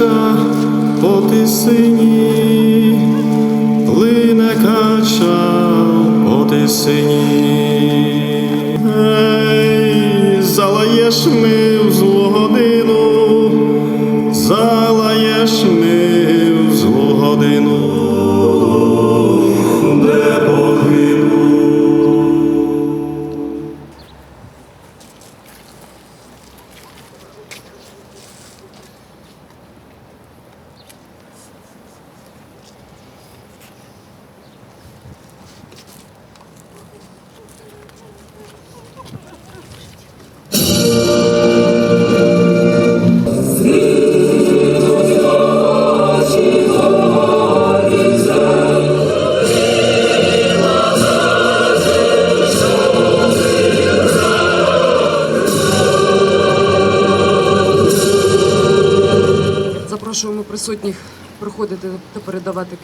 кача по тисині, плине кача по тисині.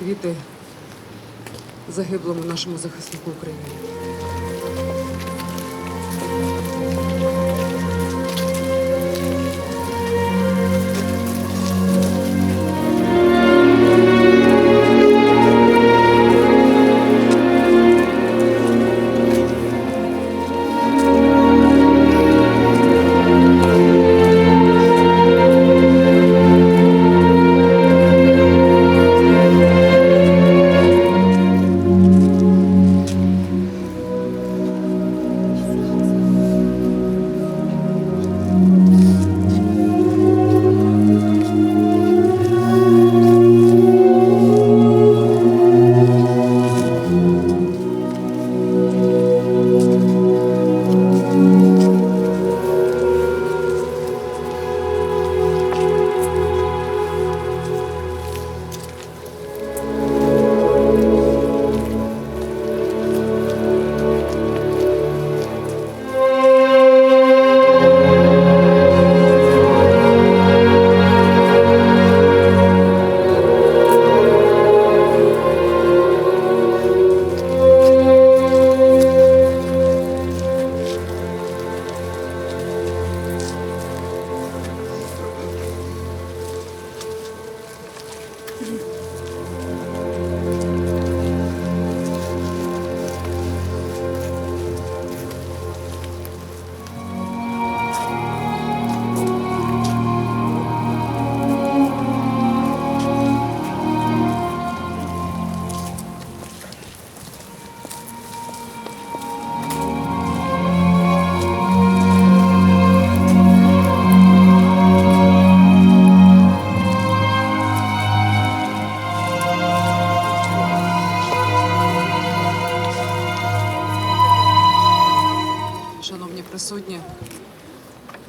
Квіти загиблому нашому захиснику України.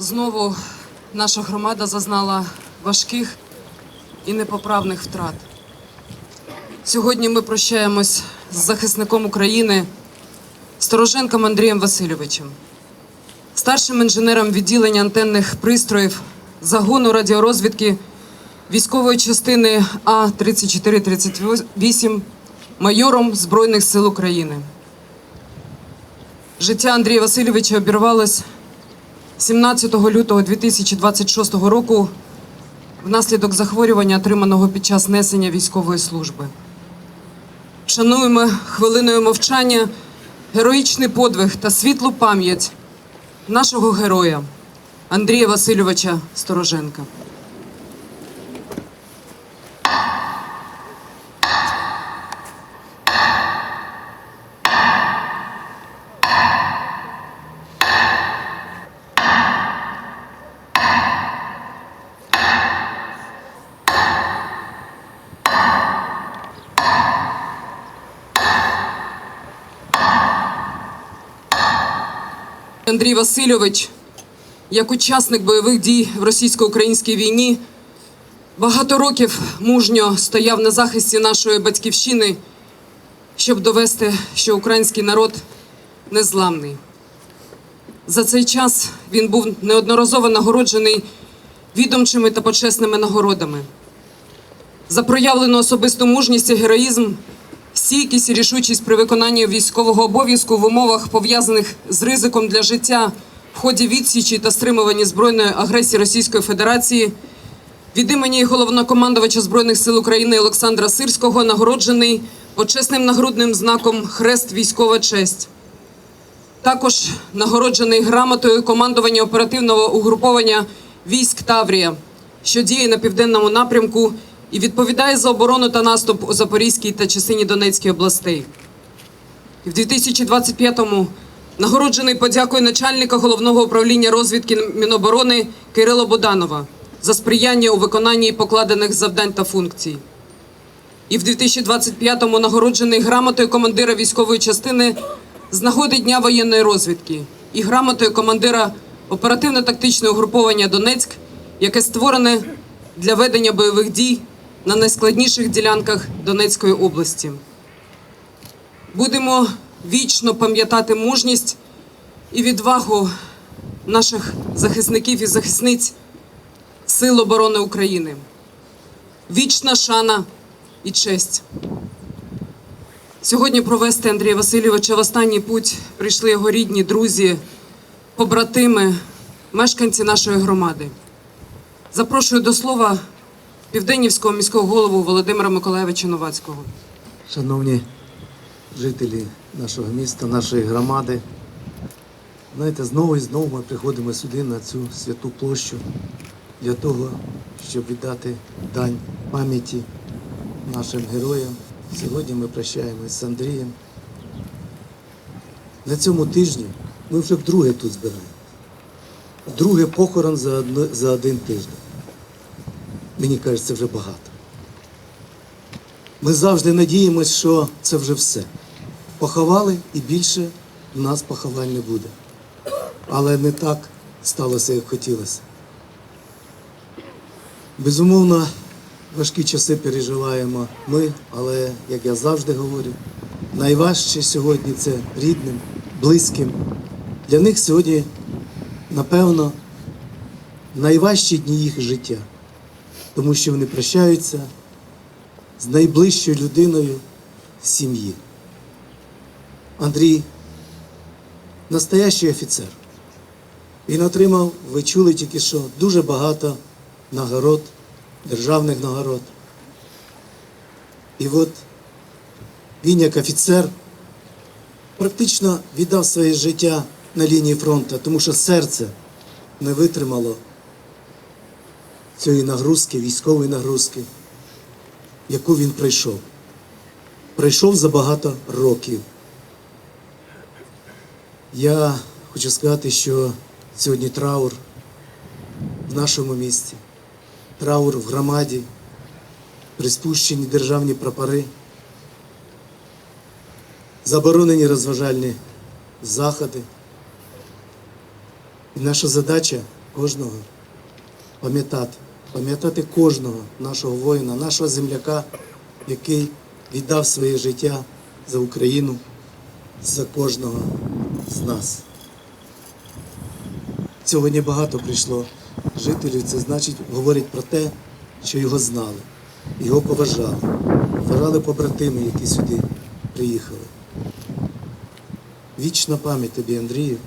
Знову наша громада зазнала важких і непоправних втрат. Сьогодні ми прощаємось з захисником України Стороженком Андрієм Васильовичем, старшим інженером відділення антенних пристроїв загону радіорозвідки військової частини А 3438 майором Збройних сил України. Життя Андрія Васильовича обірвалось 17 лютого 2026 року внаслідок захворювання, отриманого під час несення військової служби. Шануємо хвилиною мовчання героїчний подвиг та світлу пам'ять нашого героя Андрія Васильовича Стороженка. Андрій Васильович, як учасник бойових дій в російсько-українській війні, багато років мужньо стояв на захисті нашої батьківщини, щоб довести, що український народ незламний. За цей час він був неодноразово нагороджений відомчими та почесними нагородами. За проявлену особисту мужність і героїзм, стійкість і рішучість при виконанні військового обов'язку в умовах, пов'язаних з ризиком для життя в ході відсічі та стримуванні збройної агресії Російської Федерації, від імені головнокомандувача Збройних сил України Олександра Сирського нагороджений почесним нагрудним знаком Хрест Військова честь. Також нагороджений грамотою командування оперативного угруповання військ Таврія, що діє на південному напрямку і відповідає за оборону та наступ у Запорізькій та частині Донецької областей. І в 2025-му нагороджений подякою начальника головного управління розвідки Міноборони Кирила Буданова за сприяння у виконанні покладених завдань та функцій. І в 2025-му нагороджений грамотою командира військової частини з нагоди Дня воєнної розвідки і грамотою командира оперативно-тактичного угруповання Донецьк, яке створене для ведення бойових дій на найскладніших ділянках Донецької області. Будемо вічно пам'ятати мужність і відвагу наших захисників і захисниць Сил оборони України. Вічна шана і честь. Сьогодні провести Андрія Васильовича в останній путь прийшли його рідні, друзі, побратими, мешканці нашої громади. Запрошую до слова південнівського міського голову Володимира Миколаєвича Новацького. Шановні жителі нашого міста, нашої громади, знаєте, знову і знову ми приходимо сюди на цю святу площу для того, щоб віддати дань пам'яті нашим героям. Сьогодні ми прощаємось з Андрієм. На цьому тижні ми вже вдруге тут збираємо. Друге похорон за, один тиждень. Мені кажеться, вже багато. Ми завжди надіємося, що це вже все. Поховали і більше в нас поховань не буде. Але не так сталося, як хотілося. Безумовно, важкі часи переживаємо ми, але, як я завжди говорю, найважче сьогодні це рідним, близьким. Для них сьогодні, напевно, найважчі дні їх життя, тому що вони прощаються з найближчою людиною сім'ї. Андрій настоящий офіцер. Він отримав, ви чули тільки що, дуже багато нагород, державних нагород. І от він як офіцер практично віддав своє життя на лінії фронту, тому що серце не витримало цієї нагрузки, військової нагрузки яку він пройшов. Пройшов за багато років. Я хочу сказати, що сьогодні траур в нашому місті, траур в громаді, приспущені державні прапори, заборонені розважальні заходи. І наша задача кожного пам'ятати, пам'ятати кожного нашого воїна, нашого земляка, який віддав своє життя за Україну, за кожного з нас. Сьогодні багато прийшло жителів, це значить, говорить про те, що його знали, його поважали, поважали побратими, які сюди приїхали. Вічна пам'ять тобі, Андрію,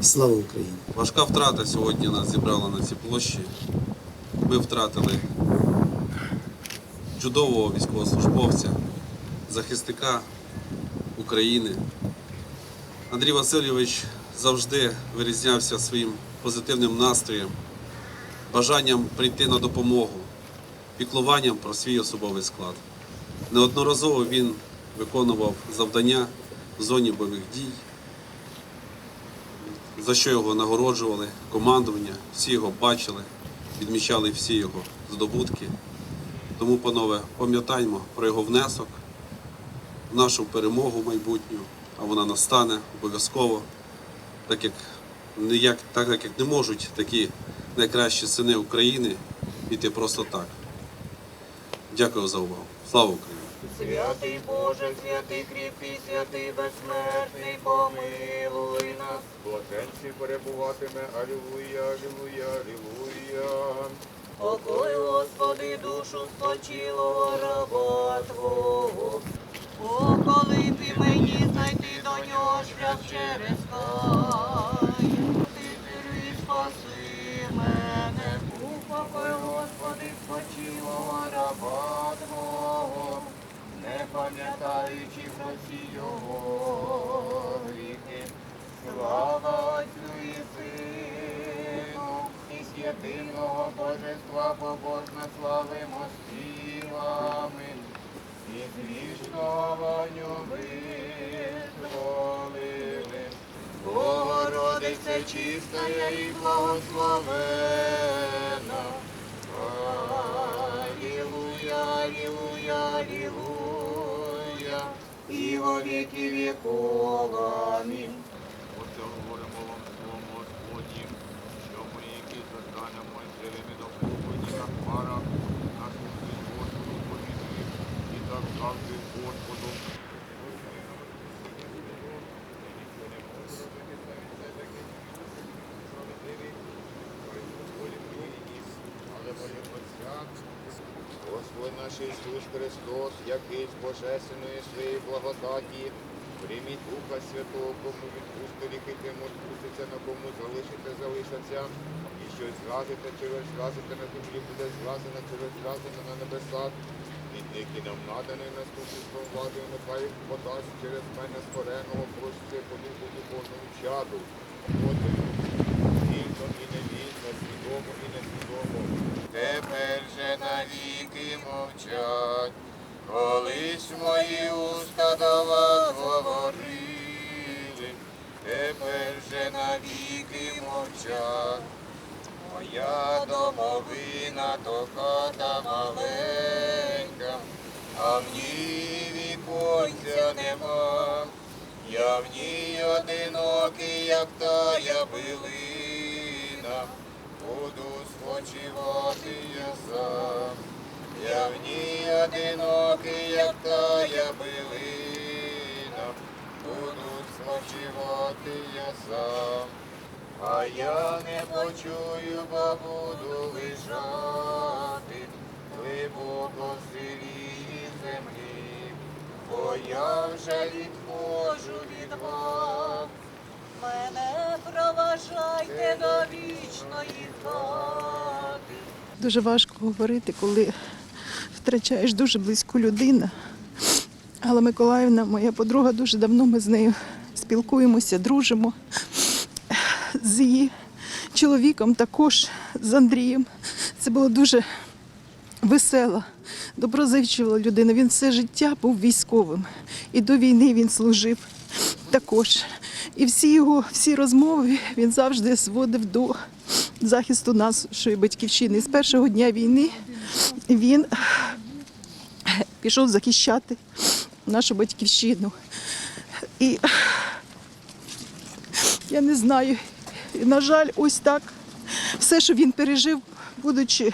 і слава Україні! Важка втрата сьогодні нас зібрала на цій площі. Ми втратили чудового військовослужбовця, захисника України. Андрій Васильович завжди вирізнявся своїм позитивним настроєм, бажанням прийти на допомогу, піклуванням про свій особовий склад. Неодноразово він виконував завдання в зоні бойових дій за що його нагороджували, командування, всі його бачили, відмічали всі його здобутки. Тому, панове, пам'ятаймо про його внесок в нашу перемогу майбутню, а вона настане обов'язково, так як, ніяк, так як не можуть такі найкращі сини України піти просто так. Дякую за увагу. Слава Україні! Святий Боже, святий кріпкий, святий безсмертний, помилуй нас. Блаженці перебуватиме, алілуя, алілуя, алілуя. Покой, Господи, душу спочилого раба Твого. О, коли ти мені знайти до нього шлях через хай. Ти сирий, спаси мене, упокой, Господи, спочилого раба Твого, не пам'ятаючи про ці його. Святинного Божества побожно славимо співами, і ваню визволили. Богородице чистая і благословена. Аллилуйя, аллилуйя, аллилуйя, і во віки віков. Амінь. Оце говоримо вам словом Господнім, що ми, які застанемо живими до Господні на хмарах, нас усіх Господу повідує, і так завжди Господу. Господь наш Ісус Христос, який з божественної своєї благодаті, прийміть Духа Святого, кому відпусти ріки, тим відпуститься, на кому залишите, залишаться, і щось зразите, ви зразите на землі, буде зразено, ви зразено на небесах. Який нам наданий наступництвом влади, нехай їх подасть через мене скореного, проситься по духу духовному чаду. От вільно і невільно, свідомо і несвідомо. Тепер же навіки мовчать, колись мої уста до вас говорили, тепер же навіки мовчать. Моя домовина то хата маленька, а в ній віконця нема. Я в ній одинокий, як тая билина, буду спочивати я сам. Я в ній одинокий, як тая билина, буду спочивати я сам. А я не почую, бо буду лежати глибоко землі, бо я вже відходжу від вас. Мене проважайте до вічної хати. Дуже важко говорити, коли втрачаєш дуже близьку людину. Але Миколаївна, моя подруга, дуже давно ми з нею спілкуємося, дружимо. З її чоловіком також, з Андрієм. Це було дуже весела, доброзичлива людина. Він все життя був військовим. І до війни він служив також. І всі його всі розмови він завжди зводив до захисту нашої батьківщини. З першого дня війни він пішов захищати нашу батьківщину. І я не знаю, на жаль, ось так все, що він пережив, будучи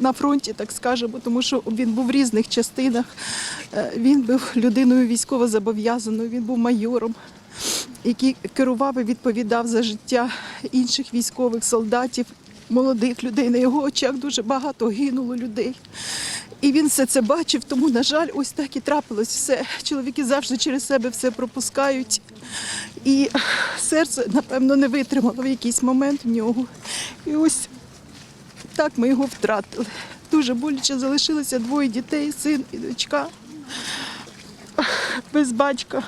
на фронті, так скажемо, тому що він був в різних частинах. Е, Він був людиною військово зобов'язаною, він був майором, який керував і відповідав за життя інших військових солдатів, молодих людей. На його очах дуже багато гинуло людей. І він все це бачив, тому, на жаль, ось так і трапилось все. Чоловіки завжди через себе все пропускають. І серце, напевно, не витримало в якийсь момент в нього. І ось так ми його втратили. Дуже боляче залишилося двоє дітей, син і дочка. Без батька.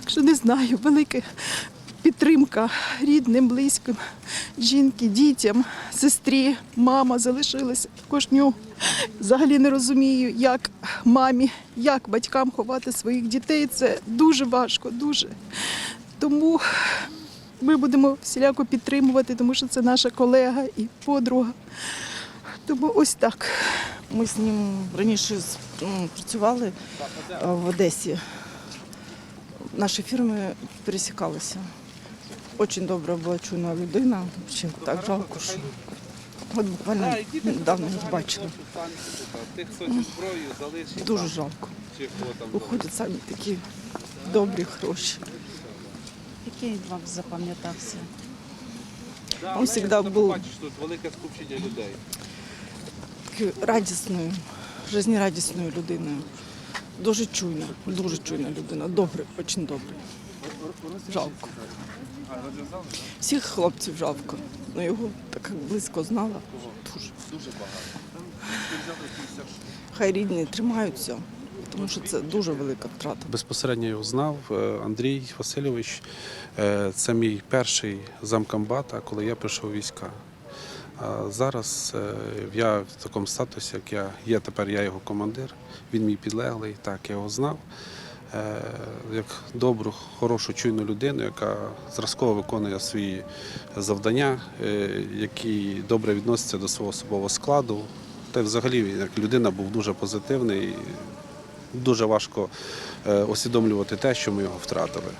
Так що не знаю, велика підтримка рідним, близьким, жінки, дітям, сестрі, мама залишилася також нього. Взагалі не розумію, як мамі, як батькам ховати своїх дітей. Це дуже важко, дуже. Тому ми будемо всіляко підтримувати, тому що це наша колега і подруга. Тому ось так. Ми з ним раніше працювали е, в Одесі. Наші фірми пересікалися. Дуже добра була чуйна людина. Ще так жалко, що от буквально недавно їх залишив, Дуже жалко. Уходять самі такі добрі, хороші. Який вам запам'ятався? Да, Он знаєш, завжди був- Бачиш, тут велике скупчення людей. Такою радісною, жизнерадісною людиною. Дуже чуйна, дуже чуйна людина. Добрий, дуже добрий. Жалко. Всіх хлопців жалко. Ну його так як близько знала. Дуже. Дуже багато. Хай рідні тримаються, тому що це дуже велика втрата. Безпосередньо його знав е, Андрій Васильович. Е, Це мій перший замкомбата, коли я прийшов війська. А зараз е, я в такому статусі, як я є тепер, я його командир, він мій підлеглий, так я його знав. Як добру, хорошу, чуйну людину, яка зразково виконує свої завдання, який добре відноситься до свого особового складу. Та взагалі як людина був дуже позитивний. Дуже важко е, усвідомлювати те, що ми його втратили.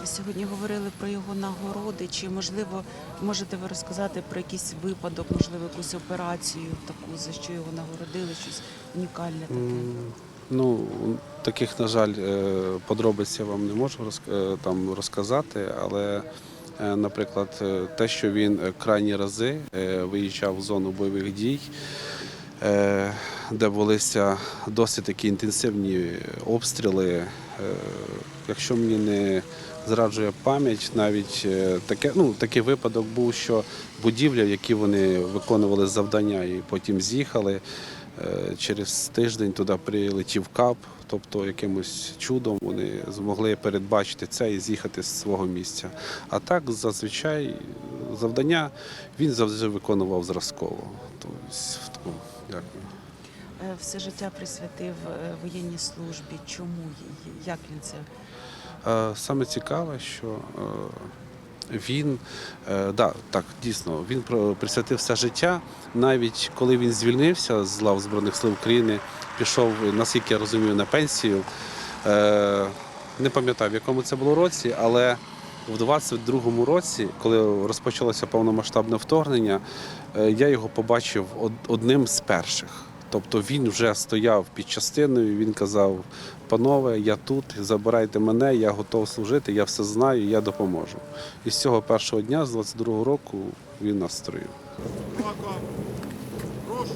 Ви сьогодні говорили про його нагороди. Чи можливо можете ви розказати про якийсь випадок, можливо, якусь операцію таку, за що його нагородили, щось унікальне таке? Ну, таких, на жаль, е, подробиць я вам не можу е, там розказати, але, наприклад, те, що він крайні рази виїжджав в зону бойових дій, де велися досить такі інтенсивні обстріли. Е, Якщо мені не зраджує пам'ять, навіть е, таке, ну, такий випадок був, що будівля, в якій вони виконували завдання і потім з'їхали, е, через тиждень туди прилетів кап, тобто якимось чудом вони змогли передбачити це і з'їхати з свого місця. А так зазвичай завдання він завжди виконував зразково. Тобто, дякую. Е, Все життя присвятив е, воєнній службі. Чому її? Як він це? Е, Саме цікаве, що він, да, так, дійсно, він присвятив все життя. Навіть коли він звільнився з лав Збройних сил України, пішов, наскільки я розумію, на пенсію. Не пам'ятаю, в якому це було році, але в 22-му році, коли розпочалося повномасштабне вторгнення, е, я його побачив одним з перших. Тобто він вже стояв під частиною, він казав: панове, я тут, забирайте мене, я готов служити, я все знаю, я допоможу. І з цього першого дня, з 22-го року, він нас строїв. Прошу.